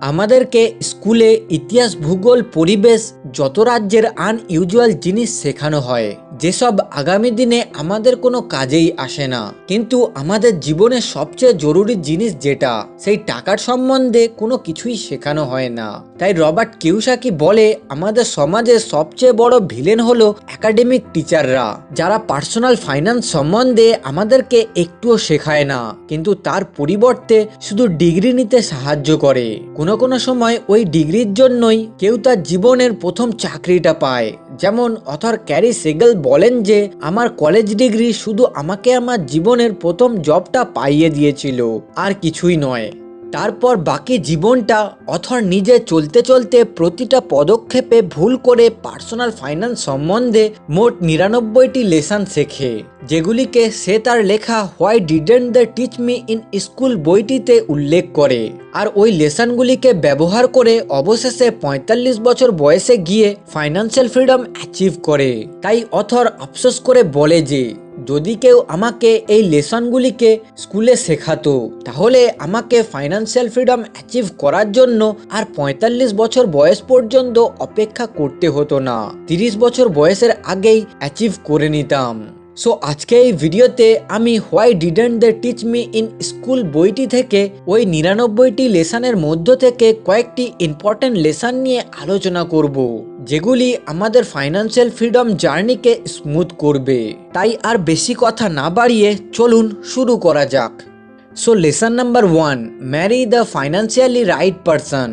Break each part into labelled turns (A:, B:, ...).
A: আমাদেরকে স্কুলে ইতিহাস, ভূগোল, পরিবেশ, যত রাজ্যের আনইউজুয়াল জিনিস শেখানো হয়। যেসব আগামী দিনে আমাদের কোনো কাজেই আসে না। কিন্তু আমাদের জীবনের সবচেয়ে জরুরি জিনিস যেটা, সেই টাকার সম্বন্ধে কোনো কিছুই শেখানো হয় না। তাই রবার্ট কিউসাকি বলে, আমাদের সমাজে সবচেয়ে বড় ভিলেন হলো একাডেমিক টিচাররা যারা পার্সোনাল ফাইন্যান্স সম্বন্ধে আমাদেরকে একটুও শেখায় না। কিন্তু তার পরিবর্তে শুধু ডিগ্রি নিতে সাহায্য করে। কোনো কোনো সময় ওই ডিগ্রির জন্যই কেউ তার জীবনের প্রথম চাকরিটা পায়। যেমন অথর ক্যারি সেগেল বলেন যে, আমার কলেজ ডিগ্রি শুধু আমাকে আমার জীবনের প্রথম জবটা পাইয়ে দিয়েছিল, আর কিছুই নয়। তারপর বাকি জীবনটা অথর নিজে চলতে চলতে প্রতিটা পদক্ষেপে ভুল করে পার্সোনাল ফাইন্যান্স সম্বন্ধে মোট নিরানব্বইটি লেসন শেখে, যেগুলিকে সে তার লেখা why didn't the teach me in school বইটিতে উল্লেখ করে। আর ওই লেসনগুলিকে ব্যবহার করে অবশেষে পঁয়তাল্লিশ বছর বয়সে গিয়ে ফাইন্যান্সিয়াল ফ্রিডম অ্যাচিভ করে। তাই অথর আফসোস করে বলে যে যদি কেউ আমাকে এই লেসনগুলিকে স্কুলে শেখাতো, তাহলে আমাকে ফাইন্যান্সিয়াল ফ্রিডম অ্যাচিভ করার জন্য আর পঁয়তাল্লিশ বছর বয়স পর্যন্ত অপেক্ষা করতে হতো না। তিরিশ বছর বয়সের আগেই অ্যাচিভ করে নিতাম। সো আজকে এই ভিডিওতে আমি why didn't they teach me in school বইটি থেকে ওই নিরানব্বইটি লেসনের মধ্য থেকে কয়েকটি ইম্পর্টেন্ট লেসন নিয়ে আলোচনা করব, যেগুলি আমাদের ফাইন্যান্সিয়াল ফ্রিডম জার্নিকে স্মুথ করবে। তাই আর বেশি কথা না বাড়িয়ে চলুন শুরু করা যাক। So lesson number one marry the financially right person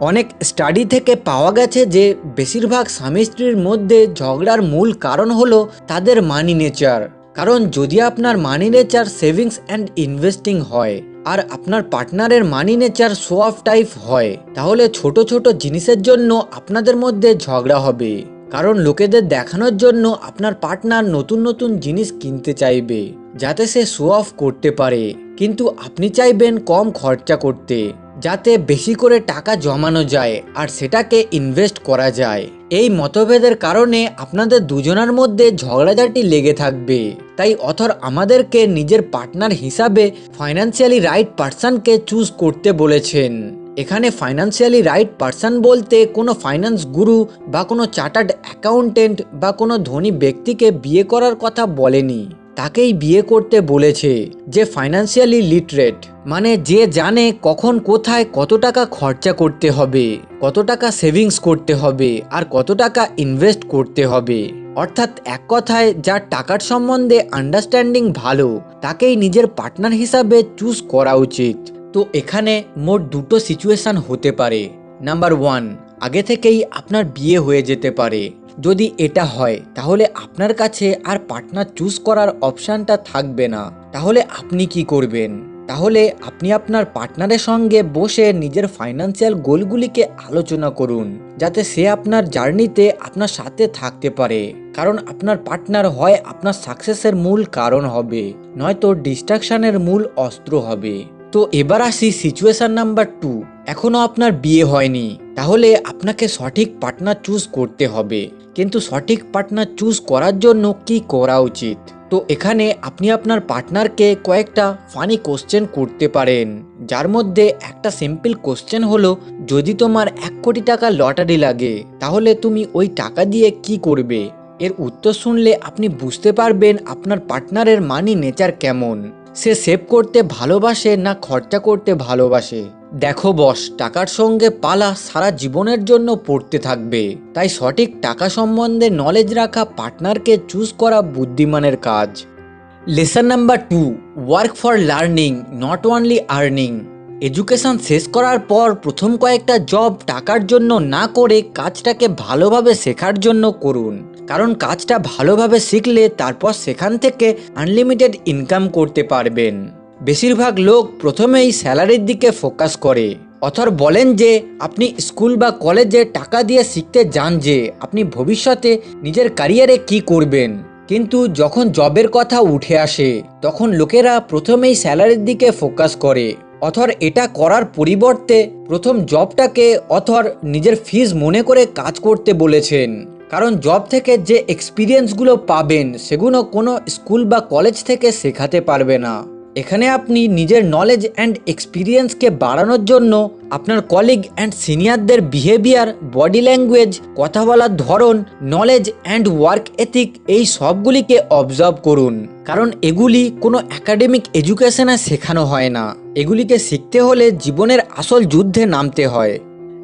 A: অনেক স্টাডি থেকে পাওয়া গেছে যে, বেশিরভাগ স্বামী স্ত্রীর মধ্যে ঝগড়ার মূল কারণ হলো তাদের মানি নেচার কারণ যদি আপনার money nature savings and investing হয়, আর আপনার পার্টনারের money nature show off type হয়, তাহলে ছোট ছোট জিনিসের জন্য আপনাদের মধ্যে ঝগড়া হবে। কারণ লোকেদের দেখানোর জন্য আপনার পার্টনার নতুন নতুন জিনিস কিনতে চাইবে, যাতে সে শো অফ করতে পারে। কিন্তু আপনি চাইবেন কম খরচা করতে, যাতে বেশি করে টাকা জমানো যায় আর সেটাকে ইনভেস্ট করা যায়। এই মতভেদের কারণে আপনাদের দুজনের মধ্যে ঝগড়াঝাটি লেগে থাকবে। তাই অথর আমাদেরকে নিজের পার্টনার হিসাবে ফাইন্যান্সিয়ালি রাইট পার্সনকে চুজ করতে বলেছেন। এখানে ফাইন্যান্সিয়ালি রাইট পার্সন বলতে কোনো ফাইন্যান্স গুরু বা কোনো চার্টার্ড অ্যাকাউন্টেন্ট বা কোনো ধনী ব্যক্তিকে বিয়ে করার কথা বলেনি। তাকেই বিয়ে করতে বলেছে যে ফাইন্যান্সিয়ালি লিটারেট মানে যে জানে কখন কোথায় কত টাকা খরচা করতে হবে, কত টাকা সেভিংস করতে হবে, আর কত টাকা ইনভেস্ট করতে হবে। অর্থাৎ এক কথায় যার টাকার সম্বন্ধে আন্ডারস্ট্যান্ডিং ভালো, তাকেই নিজের পার্টনার হিসাবে চুজ করা উচিত। তো এখানে মোট দুটো সিচুয়েশন হতে পারে। নাম্বার ওয়ান আগে থেকেই আপনার বিয়ে হয়ে যেতে পারে। যদি এটা হয়, তাহলে আপনার কাছে আর পার্টনার চুজ করার অপশানটা থাকবে না। তাহলে আপনি কি করবেন? তাহলে আপনি আপনার পার্টনারের সঙ্গে বসে নিজের ফাইন্যান্সিয়াল গোলগুলিকে আলোচনা করুন, যাতে সে আপনার জার্নিতে আপনার সাথে থাকতে পারে। কারণ আপনার পার্টনার হয় আপনার সাকসেসের মূল কারণ হবে, নয়তো ডিস্ট্রাকশনের মূল অস্ত্র হবে। তো এবার আসি সিচুয়েশন নাম্বার টু এখনও আপনার বিয়ে হয়নি। তাহলে আপনাকে সঠিক পার্টনার চুজ করতে হবে। কিন্তু সঠিক পার্টনার চুজ করার জন্য কি করা উচিত? তো এখানে আপনি আপনার পার্টনারকে কয়েকটা ফানি কোশ্চেন করতে পারেন। যার মধ্যে একটা সিম্পল কোশ্চেন হলো, যদি তোমার এক কোটি টাকা লটারি লাগে, তাহলে তুমি ওই টাকা দিয়ে কি করবে? এর উত্তর শুনলে আপনি বুঝতে পারবেন আপনার পার্টনারের মানি নেচার কেমন। সে সেভ করতে ভালোবাসে না খরচা করতে ভালোবাসে? দেখো বস, টাকার সঙ্গে পালা সারা জীবনের জন্য পড়তে থাকবে। তাই সঠিক টাকা সম্বন্ধে নলেজ রাখা পার্টনারকে চুজ করা বুদ্ধিমানের কাজ। Lesson number two work for learning not only earning education শেষ করার পর প্রথম কয়েকটা জব টাকার জন্য না করে কাজটাকে ভালোভাবে শেখার জন্য করুন। কারণ কাজটা ভালোভাবে শিখলে তারপর সেখান থেকে আনলিমিটেড ইনকাম করতে পারবেন। বেশিরভাগ লোক প্রথমেই স্যালারির দিকে ফোকাস করে। অথর বলেন যে, আপনি স্কুল বা কলেজে টাকা দিয়ে শিখতে যান যে, আপনি ভবিষ্যতে নিজের ক্যারিয়ারে কি করবেন। কিন্তু যখন জবের কথা উঠে আসে, তখন লোকেরা প্রথমেই স্যালারির দিকে ফোকাস করে। অথর এটা করার পরিবর্তে প্রথম জবটাকে অথর নিজের ফিজ মনে করে কাজ করতে বলেছেন। কারণ জব থেকে যে এক্সপিরিয়েন্সগুলো পাবেন, সেগুলো কোনো স্কুল বা কলেজ থেকে শেখাতে পারবে না। এখানে আপনি নিজের নলেজ অ্যান্ড এক্সপিরিয়েন্সকে বাড়ানোর জন্য আপনার কলিগ অ্যান্ড সিনিয়রদের বিহেভিয়ার বডি ল্যাঙ্গুয়েজ কথা বলার ধরন নলেজ অ্যান্ড ওয়ার্ক এথিক এই সবগুলিকে অবজার্ভ করুন। কারণ এগুলি কোনো একাডেমিক এডুকেশনে শেখানো হয় না। এগুলিকে শিখতে হলে জীবনের আসল যুদ্ধে নামতে হয়।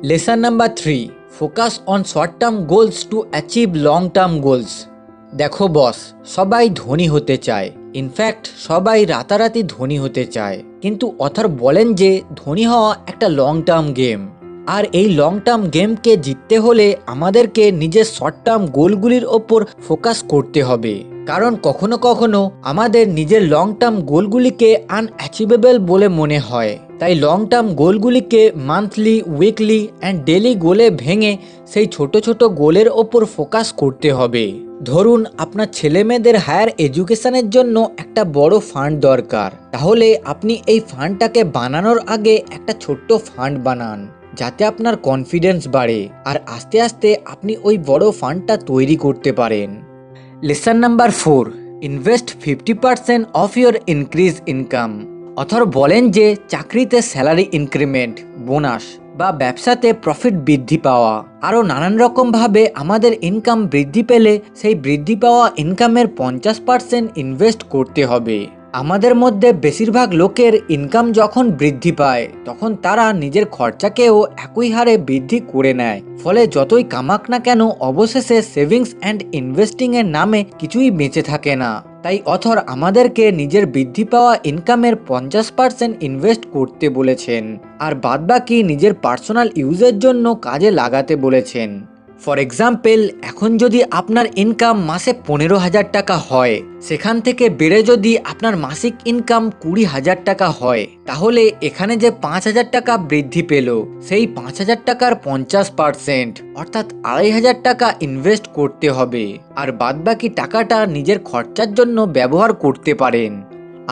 A: Lesson number three focus on short term goals to achieve long term goals. দেখো বস, সবাই ধনী হতে চায়। ইনফ্যাক্ট সবাই রাতারাতি ধনী হতে চায়। কিন্তু অথর বলেন যে, ধনী হওয়া একটা লং টার্ম গেম আর এই লং টার্ম গেমকে জিততে হলে আমাদেরকে নিজের শর্ট টার্ম গোলগুলির ওপর ফোকাস করতে হবে। কারণ কখনো কখনো আমাদের নিজের লং টার্ম গোলগুলিকে আনঅ্যাচিভেবল বলে মনে হয়। তাই লং টার্ম গোলগুলিকে মান্থলি উইকলি অ্যান্ড ডেলি গোলে ভেঙে সেই ছোট ছোট গোলের ওপর ফোকাস করতে হবে। ধরুন আপনার ছেলে মেয়েদের হায়ার এডুকেশনের জন্য একটা বড় ফান্ড দরকার। তাহলে আপনি এই ফান্ডটাকে বানানোর আগে একটা ছোট্ট ফান্ড বানান, যাতে আপনার কনফিডেন্স বাড়ে আর আস্তে আস্তে আপনি ওই বড় ফান্ডটা তৈরি করতে পারেন। Lesson number four invest fifty percent of your increase income author বলেন যে চাকরিতে স্যালারি ইনক্রিমেন্ট, বোনাস বা ব্যবসাতে প্রফিট বৃদ্ধি পাওয়া। আরও নানান রকমভাবে আমাদের ইনকাম বৃদ্ধি পেলে সেই বৃদ্ধি পাওয়া ইনকামের পঞ্চাশ পার্সেন্ট ইনভেস্ট করতে হবে। আমাদের মধ্যে বেশিরভাগ লোকের ইনকাম যখন বৃদ্ধি পায়, তখন তারা নিজের খরচাকেও একই হারে বৃদ্ধি করে নেয়। ফলে যতই কামাক না কেন, অবশেষে সেভিংস অ্যান্ড ইনভেস্টিংয়ের নামে কিছুই বেঁচে থাকে না। তাই অথর আমাদেরকে নিজের বৃদ্ধি পাওয়া ইনকামের পঞ্চাশ পার্সেন্ট ইনভেস্ট করতে বলেছেন, আর বাদবাকি নিজের পার্সোনাল ইউজের জন্য কাজে লাগাতে বলেছেন। ফর এক্সাম্পল এখন যদি আপনার ইনকাম মাসে পনেরো হাজার টাকা হয়, সেখান থেকে বেড়ে যদি আপনার মাসিক ইনকাম কুড়ি হাজার টাকা হয়, তাহলে এখানে যে পাঁচ হাজার টাকা বৃদ্ধি পেল, সেই পাঁচ হাজার টাকার পঞ্চাশ পার্সেন্ট অর্থাৎ আড়াই হাজার টাকা ইনভেস্ট করতে হবে। আর বাদবাকি টাকাটা নিজের খরচার জন্য ব্যবহার করতে পারেন।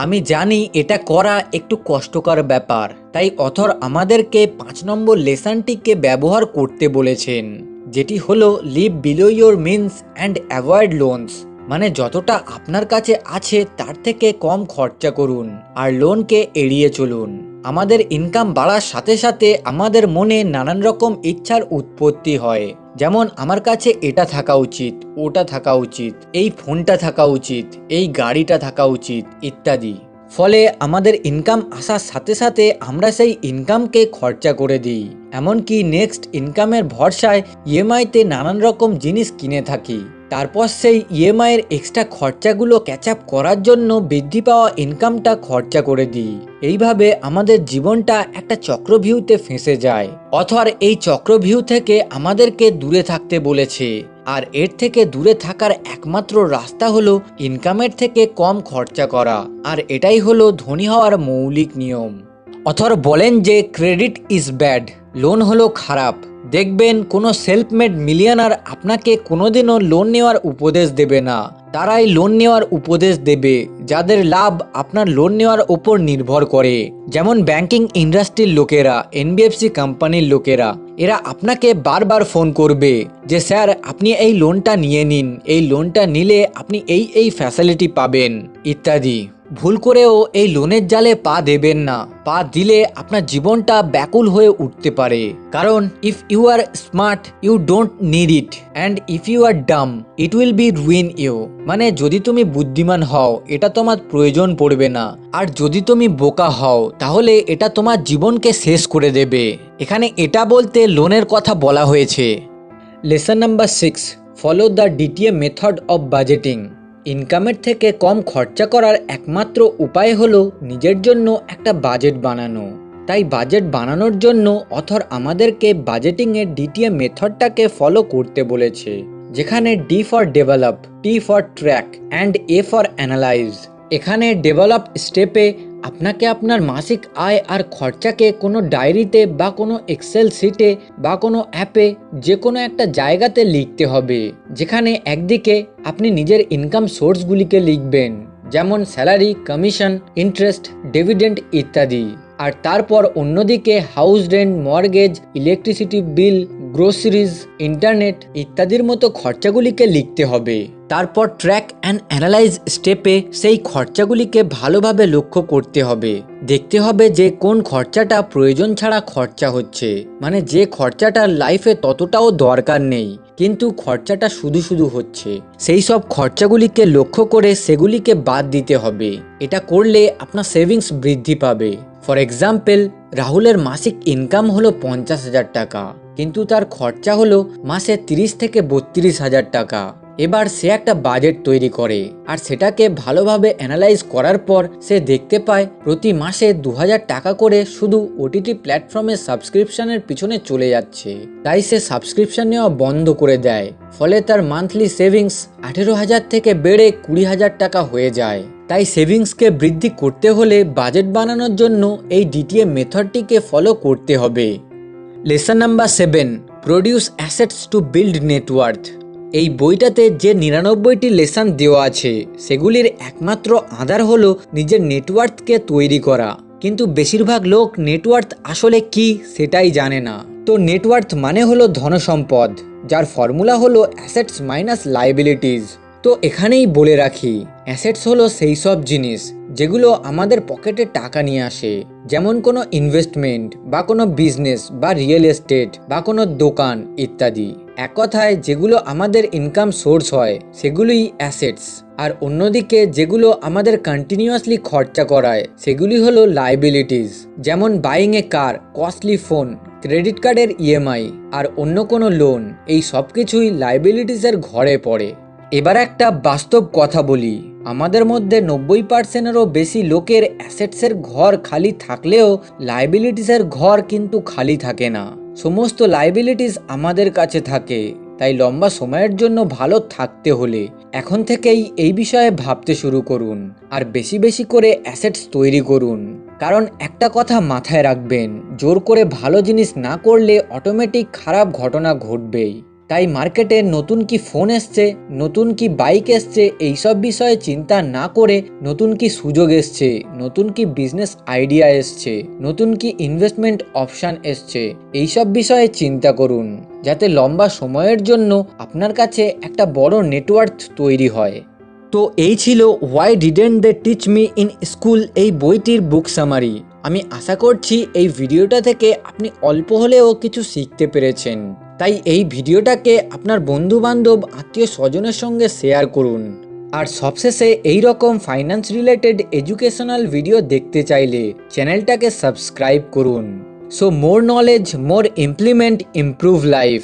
A: আমি জানি এটা করা একটু কষ্টকর ব্যাপার, তাই অথর আমাদেরকে পাঁচ নম্বর লেসনটিকে ব্যবহার করতে বলেছেন। যেটি হলো live below your means and avoid loans মানে যতটা আপনার কাছে আছে তার থেকে কম খরচা করুন আর লোনকে এড়িয়ে চলুন। আমাদের ইনকাম বাড়ার সাথে সাথে আমাদের মনে নানান রকম ইচ্ছার উৎপত্তি হয়, যেমন আমার কাছে এটা থাকা উচিত, ওটা থাকা উচিত, এই ফোনটা থাকা উচিত, এই গাড়িটা থাকা উচিত, ইত্যাদি। ফলে আমাদের ইনকাম আসার সাথে সাথে আমরা সেই ইনকামকে খরচা করে দিই। এমনকি নেক্সট ইনকামের ভরসায় ইএমআইতে নানান রকম জিনিস কিনে থাকি। তারপর সেই ইএমআইয়ের এক্সট্রা খরচাগুলো ক্যাচ আপ করার জন্য বৃদ্ধি পাওয়া ইনকামটা খরচা করে দিই। এইভাবে আমাদের জীবনটা একটা চক্রভিউতে ফেঁসে যায়। অথর এই চক্রভিউ থেকে আমাদেরকে দূরে থাকতে বলেছে। আর এর থেকে দূরে থাকার একমাত্র রাস্তা হলো ইনকামের থেকে কম খরচা করা। আর এটাই হলো ধনী হওয়ার মৌলিক নিয়ম। অথর বলেন যে ক্রেডিট ইজ ব্যাড লোন হলো খারাপ। দেখবেন কোনো সেলফমেড মিলিয়নার আপনাকে কোনোদিনও লোন নেওয়ার উপদেশ দেবে না। তারাই লোন নেওয়ার উপদেশ দেবে, যাদের লাভ আপনার লোন নেওয়ার ওপর নির্ভর করে। যেমন ব্যাংকিং ইন্ডাস্ট্রির লোকেরা এনবিএফসি কোম্পানির লোকেরা, এরা আপনাকে বারবার ফোন করবে যে, স্যার, আপনি এই লোনটা নিয়ে নিন। এই লোনটা নিলে আপনি এই এই ফ্যাসিলিটি পাবেন, ইত্যাদি। ভুল করেও এই লোনের জালে পা দেবেন না। পা দিলে আপনার জীবনটা ব্যাকুল হয়ে উঠতে পারে। কারণ if you are smart you don't need it and if you are dumb it will be ruin you মানে যদি তুমি বুদ্ধিমান হও, এটা তোমার প্রয়োজন পড়বে না। আর যদি তুমি বোকা হও, তাহলে এটা তোমার জীবনকে শেষ করে দেবে। এখানে এটা বলতে লোনের কথা বলা হয়েছে। Lesson number six follow the DTA method of budgeting ইনকামের থেকে কম খরচা করার একমাত্র উপায় হলো নিজের জন্য একটা বাজেট বানানো। তাই বাজেট বানানোর জন্য অথর আমাদেরকে বাজেটিংয়ের ডিটিএ মেথডটাকে ফলো করতে বলেছে, যেখানে D for develop T for track and A for analyse এখানে ডেভেলপ স্টেপে আপনাকে আপনার মাসিক আয় আর খরচাকে কোনো ডায়েরিতে বা কোনো এক্সেল শিটে বা কোনো অ্যাপে যে কোনো একটা জায়গাতে লিখতে হবে, যেখানে একদিকে আপনি নিজের ইনকাম সোর্সগুলিকে লিখবেন, যেমন স্যালারি কমিশন ইন্টারেস্ট ডিভিডেন্ড ইত্যাদি। আর তারপর অন্যদিকে house rent mortgage electricity bill groceries internet ইত্যাদির মতো খরচাগুলিকে লিখতে হবে। তারপর ট্র্যাক অ্যান্ড অ্যানালাইজ স্টেপে সেই খরচাগুলিকে ভালোভাবে লক্ষ্য করতে হবে। দেখতে হবে যে কোন খরচাটা প্রয়োজন ছাড়া খরচা হচ্ছে। মানে যে খরচাটা লাইফে ততটাও দরকার নেই, কিন্তু খরচাটা শুধু শুধু হচ্ছে। সেই সব খরচাগুলিকে লক্ষ্য করে সেগুলিকে বাদ দিতে হবে। এটা করলে আপনার সেভিংস বৃদ্ধি পাবে। ফর এক্সাম্পল রাহুলের মাসিক ইনকাম হলো পঞ্চাশ হাজার টাকা, কিন্তু তার খরচা হলো মাসে তিরিশ থেকে বত্রিশ হাজার টাকা। এবার সে একটা বাজেট তৈরি করে, আর সেটাকে ভালোভাবে অ্যানালাইজ করার পর সে দেখতে পায় প্রতি মাসে দু হাজার টাকা করে শুধু ওটিটি প্ল্যাটফর্মের সাবস্ক্রিপশনের পিছনে চলে যাচ্ছে। তাই সে সাবস্ক্রিপশন নেওয়া বন্ধ করে দেয়, ফলে তার মান্থলি সেভিংস আঠেরো হাজার থেকে বেড়ে কুড়ি হাজার টাকা হয়ে যায়। তাই সেভিংসকে বৃদ্ধি করতে হলে বাজেট বানানোর জন্য এই ডিটিএ মেথডটিকে ফলো করতে হবে। Lesson number seven produce assets to build net worth এই বইটাতে যে নিরানব্বইটি লেসন দেওয়া আছে, সেগুলির একমাত্র আধার হলো নিজের নেটওয়ার্থকে তৈরি করা। কিন্তু বেশিরভাগ লোক নেটওয়ার্থ আসলে কি সেটাই জানে না। তো নেটওয়ার্থ মানে হলো ধনসম্পদ, যার ফর্মুলা হলো অ্যাসেটস মাইনাস লাইবিলিটিস তো এখানেই বলে রাখি অ্যাসেটস হলো সেই সব জিনিস যেগুলো আমাদের পকেটে টাকা নিয়ে আসে। যেমন কোনো ইনভেস্টমেন্ট বা কোনো বিজনেস বা রিয়েল এস্টেট বা কোনো দোকান ইত্যাদি। এক কথায় যেগুলো আমাদের ইনকাম সোর্স হয়, সেগুলোই অ্যাসেটস আর অন্যদিকে যেগুলো আমাদের কন্টিনিউয়াসলি খরচা করায়, সেগুলি হলো লাইবিলিটিস যেমন buying a car costly phone credit কার্ডের ইএমআই আর অন্য কোনো লোন এই সব কিছুই লাইবিলিটিসের ঘরে পড়ে। এবার একটা বাস্তব কথা বলি। আমাদের মধ্যে নব্বই পার্সেন্টেরও বেশি লোকের অ্যাসেটসের ঘর খালি থাকলেও লাইবিলিটিসের ঘর কিন্তু খালি থাকে না। সমস্ত লাইবিলিটিস আমাদের কাছে থাকে। তাই লম্বা সময়ের জন্য ভালো থাকতে হলে এখন থেকেই এই বিষয়ে ভাবতে শুরু করুন। আর বেশি বেশি করে অ্যাসেটস তৈরি করুন। কারণ একটা কথা মাথায় রাখবেন, জোর করে ভালো জিনিস না করলে অটোমেটিক খারাপ ঘটনা ঘটবেই। তাই মার্কেটে নতুন কি ফোন এসছে, নতুন কি বাইক এসছে, এইসব বিষয়ে চিন্তা না করে নতুন কি সুযোগ এসছে, নতুন কি বিজনেস আইডিয়া এসছে, নতুন কি ইনভেস্টমেন্ট অপশান এসছে, এইসব বিষয়ে চিন্তা করুন। যাতে লম্বা সময়ের জন্য আপনার কাছে একটা বড় নেটওয়ার্ক তৈরি হয়। তো এই ছিল why didn't they teach me in school এই বইটির বুক সামারি আমি আশা করছি এই ভিডিওটা থেকে আপনি অল্প হলেও কিছু শিখতে পেরেছেন। তাই এই ভিডিওটাকে আপনার বন্ধুবান্ধব, আত্মীয় স্বজনের সঙ্গে শেয়ার করুন। আর সবশেষে এই রকম ফাইন্যান্স রিলেটেড এডুকেশনাল ভিডিও দেখতে চাইলে চ্যানেলটাকে সাবস্ক্রাইব করুন। So more knowledge more implement improve life